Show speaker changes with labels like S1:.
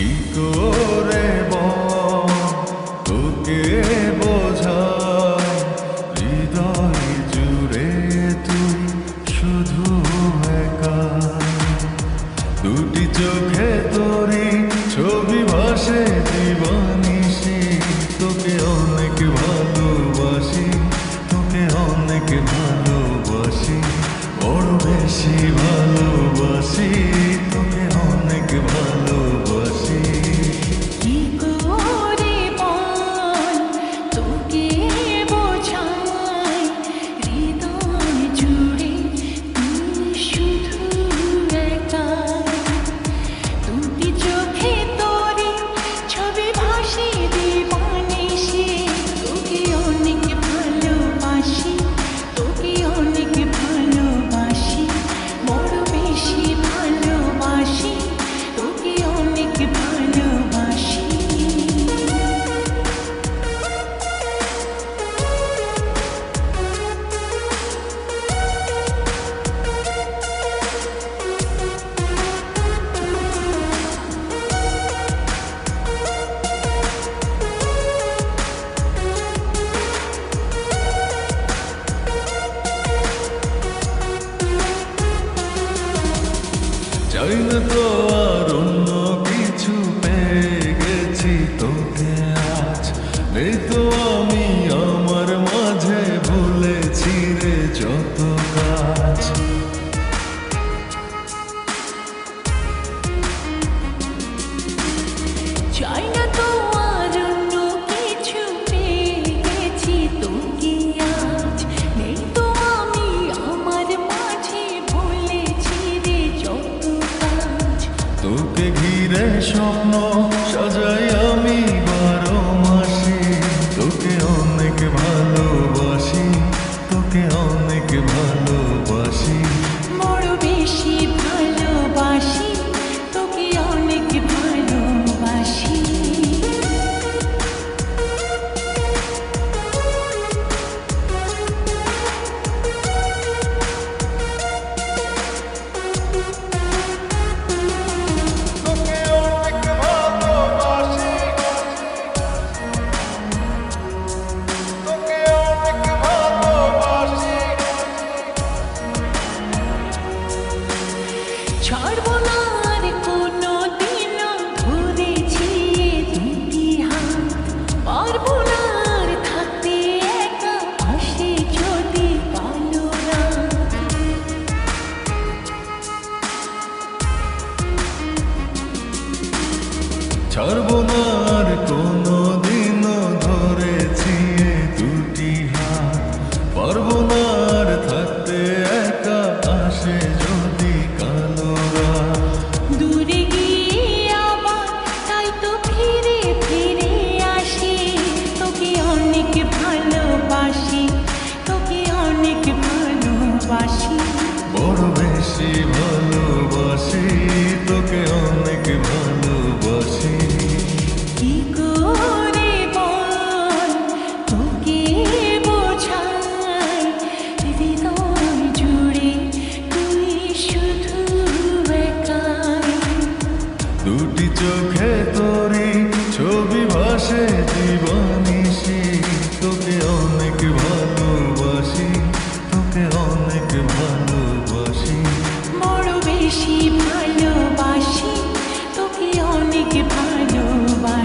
S1: কি করে তোকে জুড়ে তুই শুধু দুটি চোখে ছবি ভাসে তোকে ভালোবাসি তোকে ভালোবাসি বেশি ভালোবাসি।
S2: শৈল তো আর কিছু পেয়ে গেছি, তোকে আজ। আমি আমার মাঝে ভুলেছি রে যত কাজ।
S1: সর্বনার কোনো দিন ঘুরেছি দুটি থাকতে একা পাশে যদি পালো না।
S2: ছাড়বো না ভালোবাসি।
S1: বড় বেশি